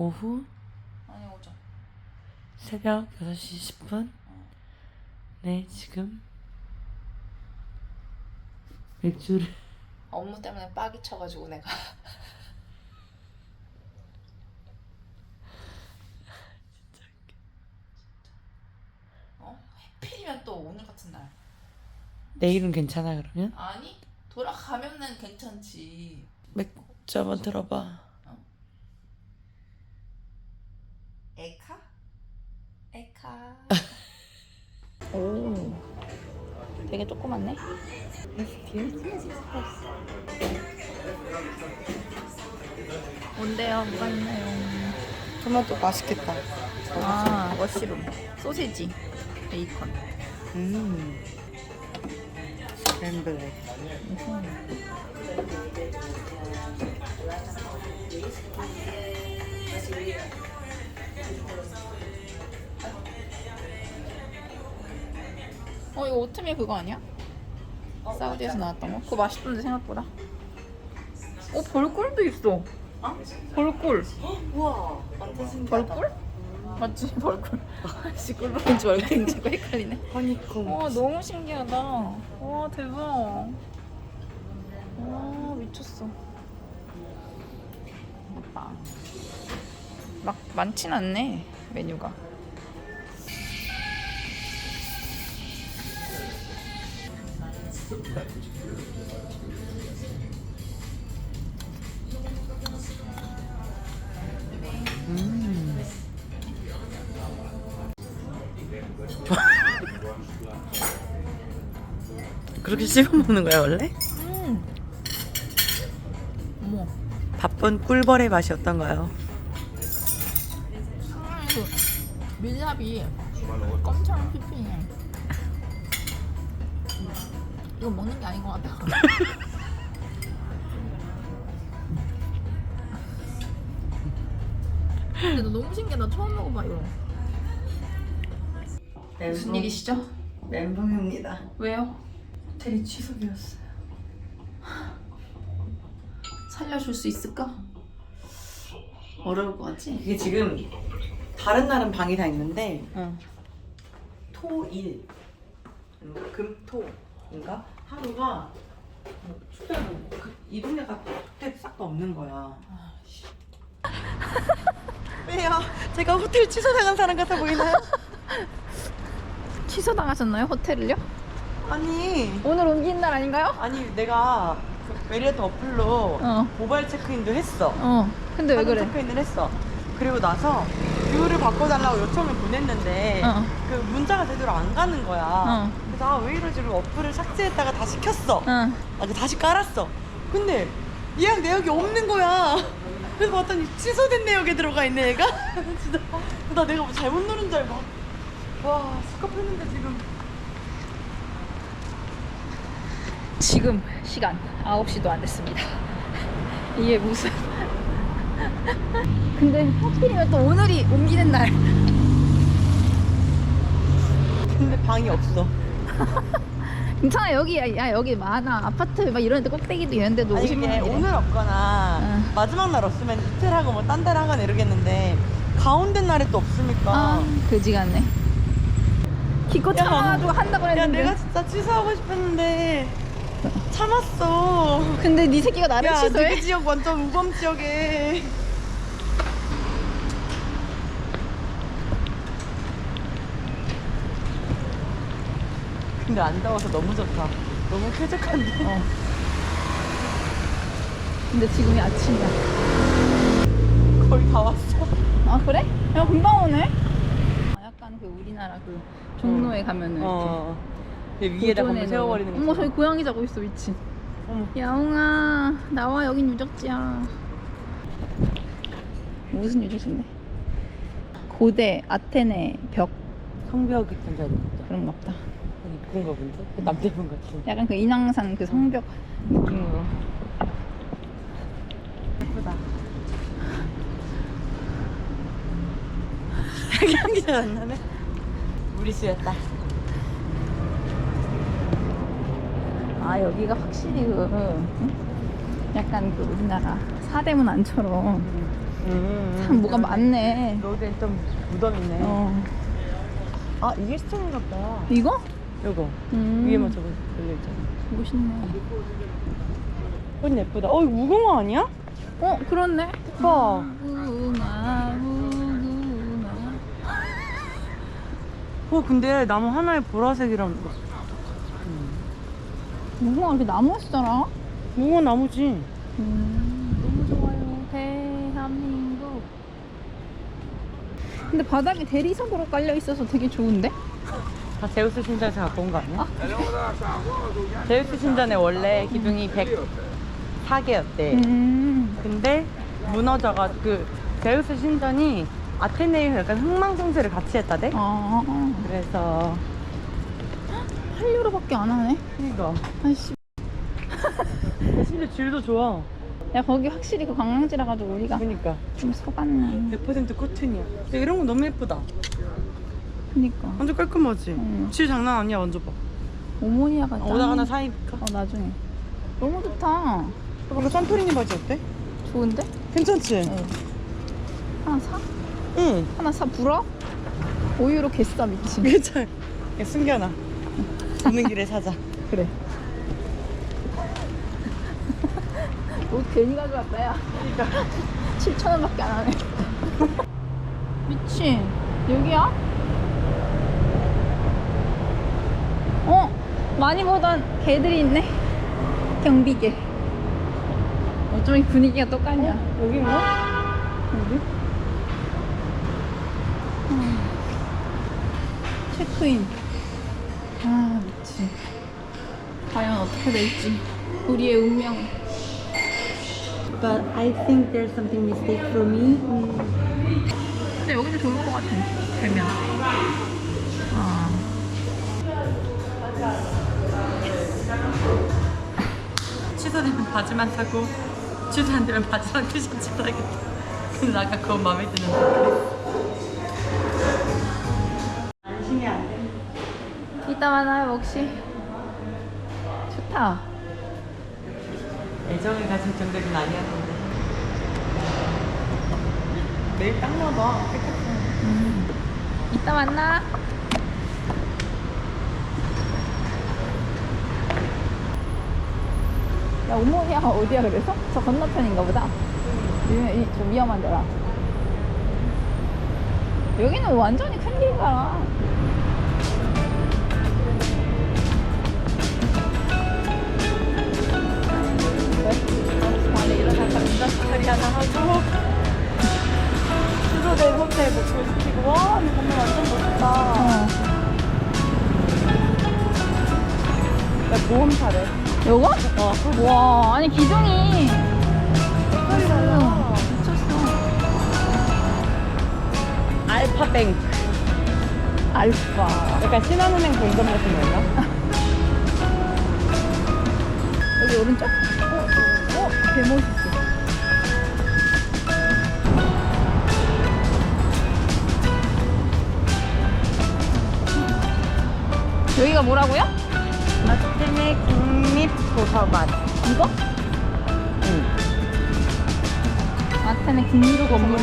6시 10분. 오후 아니 오전. 새벽 6시 10분 어. 네 지금 맥주를 업무 때문에 빡이 쳐가지고 내가. 어? 해필이면 또 오늘 같은 날. 내일은 괜찮아 그러면? 아니 돌아가면은 괜찮지. 맥주 한번 들어봐 에카? 에카. 오, 되게 조그맣네. 뭔데요? 뭐가 있나요? 토마토 맛있겠다 아, 머쉬룸, 소시지, 베이컨. 음 스크램블 에그 어, 이거 오트밀 그거 아니야? 사우디에서 나왔던 거? 그거 맛있던데 생각보다. 어, 벌꿀도 있어. 벌꿀. 우와 완전 신기하다 벌꿀? 맞지? 벌꿀. 씨, 꿀벌인지 가 헷갈리네. 허니콤 와 너무 신기하다. 와 대박. 와 미쳤어. 막, 막 많진 않네 메뉴가. 그렇게 씹어 먹는 거야 원래? 음. 어머. 바쁜 꿀벌의 맛이 어떤가요? 그 밀랍이 껌처럼 피피해. 이거 먹는 게 아닌 것 같아. 근데 너 너무 신기해. 나 처음 먹어봐 이거. 무슨 일이시죠? 멘붕입니다 왜요? 호텔이 취소되었어요 살려줄 수 있을까? 어려울 것 같지? 이게 지금 다른 날은 방이 다 있는데 응. 토일 음, 금토 인가 하루가 뭐 축제도 그, 이 동네가 호텔 싹다 없는 거야. 왜요? 제가 호텔 취소당한 사람 같아 보이나요? 취소당하셨나요? 호텔을요? 아니 오늘 옮긴 날 아닌가요? 아니 내가 그 메리어트 어플로 어. 모바일 체크인도 했어. 어. 근데 왜 사전 그래? 체크인을 했어. 그리고 나서 뷰를 바꿔달라고 요청을 보냈는데 어. 그 문자가 제대로 안 가는 거야. 어. 그래서 아, 왜 이러지? 그리고 어플을 삭제했다가 다시 켰어. 응. 아, 그 다시 깔았어. 근데 예약 내역이 없는 거야. 그래서 봤더니 취소된 내역에 들어가 있네, 얘가. 진짜. 나 내가 뭐 잘못 누른 줄 알고. 와, 스카프했는데 지금. 지금 시간 9시도 안 됐습니다. 이게 무슨. 근데 하필이면 또 오늘이 옮기는 날. 근데 방이 없어. 괜찮아, 여기, 야, 여기 많아. 아파트 막 이런 데 꼭대기도 이런 데도 아니, 오시면 이게 오늘 없거나 응. 마지막 날 없으면 이틀 하고 뭐 딴 데를 하거나 이러겠는데 가운데 날에 또 없으니까. 아, 그지 같네. 기껏 야. 참아가지고 한다고 야, 했는데. 내가 진짜 취소하고 싶었는데 참았어. 근데 네 새끼가 나를 야, 취소해? 너희 지역 완전 우범 지역에. 근데 안 더워서 너무 좋다. 너무 쾌적한데. 어. 근데 지금이 아침이야. 거의 다 왔어. 아 그래? 야 금방 오네. 아, 약간 그 우리나라 그 종로에 가면은 어. 얘 이렇게 위에다 건물 세워버리는 거. 어머 저기 고양이 자고 있어 미친. 어머. 야옹아 나와 여긴 유적지야. 무슨 유적지인데? 고대 아테네 벽 성벽 같은 줄 알았다. 그런 거 없다. 이쁜가 본데? 그 남대문 같은 약간 그 인왕산 그 성벽 느낌으로. 예쁘다. 향기 잘안 나네. 우리 수였다. 아 여기가 확실히 그 응? 약간 그 우리나라 사대문 안처럼 음. 참 뭐가 많네. 로드엔 좀 무덤이네. 어. 아 이게 스톤인가 봐. 이거? 요거 음. 위에만 저거 걸려 있잖아. 멋있네. 꽃 예쁘다. 어 이거 무궁화 아니야? 어, 그렇네. 봐. 무궁화, 무궁화. 어 근데 나무 하나에 보라색이랑 무궁화 이렇게 나무였잖아. 무궁화 나무지. 음, 너무 좋아요. 대한민국. 근데 바닥에 대리석으로 깔려 있어서 되게 좋은데? 다 제우스 신전에서 갖고 온 거 아니야? 제우스 신전에 원래 기둥이 104개였대. 음. 근데 무너져가 그 제우스 신전이 아테네에 약간 흥망성쇠를 같이 했다대. 아, 그래서 8유로밖에 안 하네. 이거 아이씨. 심지어 질도 좋아. 야, 거기 확실히 그 관광지라 가지고 우리가 그러니까 좀 속았네. 100% 코튼이야. 근데 이런 거 너무 예쁘다. 그니까. 완전 깔끔하지. 응. 질 장난 아니야. 만져봐. 오모니아가 짱. 오다가 하나 사입까? 어, 나중에. 너무 좋다. 이거 산토리니 바지 어때? 좋은데? 괜찮지? 어. 하나 사? 응. 하나 사 불어? 5유로 개싸 미친. 괜찮아. 야, 숨겨놔. 오는 길에 사자. 그래. 옷 괜히 가져왔다 야. 그러니까 7천 원밖에 안 하네. 미친. 여기야? 어? 많이 보던 개들이 있네. 경비개. 어쩜 이 분위기가 똑같냐? 여기인가? 여기? 음. 체크인. 아, 미치. 과연 어떻게 될지. 우리의 운명. But I think there's something mistake for me. 근데 여기도 좋을 것 같아. 되면. 아. 취소되면 바지만 사고 취소 안 되면 바지랑 티셔츠 사야겠다. 근데 나 아까 그거 마음에 드는데. 안심이 안 돼. 이따 만나요, 혹시. 좋다. 애정을 가질 정도는 아니었는데. 내일 딱 나봐. 이따 만나. 야, 오모니아가 어디야, 그래서? 저 건너편인가 보다. 이, 이, 좀 위험한 데라. 여기는 완전히 큰 길 가라. 안에 일어나서 운전소리 하나 하고 취소된 호텔 목표 시키고 와 근데 건물 완전 멋있다 어. 야 보험사래 요거? 어 와, 아니, 기둥이. 색깔이 달라 미쳤어. 알파뱅크 알파. 약간 신한은행 본점 같은 건가? 여기 오른쪽? 어? 어? 개 멋있어. 여기가 뭐라고요? 아테네 국립도서관. 이거? 응. 아테네 국립 건물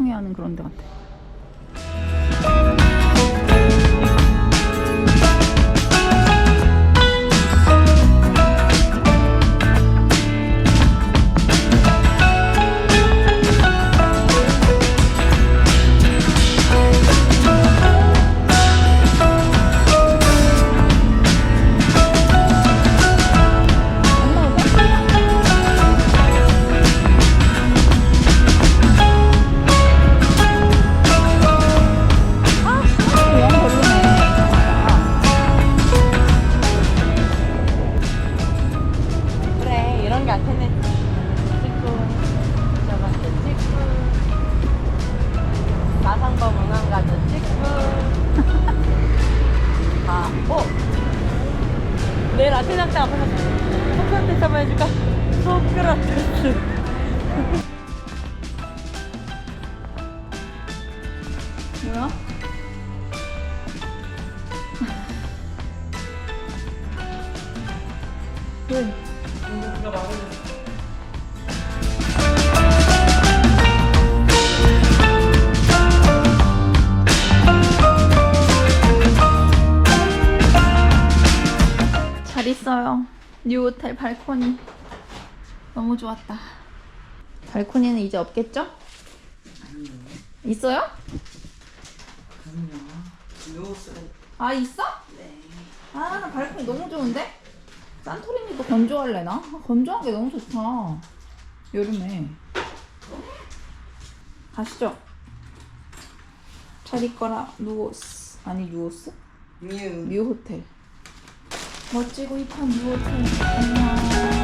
공청회 하는 그런 데 같아. 아, 아 어? 내일 아침 학장 앞에서 소크라테스 한번 해줄까? 소크라테스 뭐야? 뉴 호텔 발코니. 너무 좋았다. 발코니는 이제 없겠죠? 있어요? 아 있어? 네. 아 나 발코니 너무 좋은데? 산토리니도 건조할래나? 아, 건조한 게 너무 좋다. 여름에. 가시죠. 잘 있거라 누오스 아니 뉴오스? 뮤뉴 호텔. 멋지고 힙한 무호텔 안녕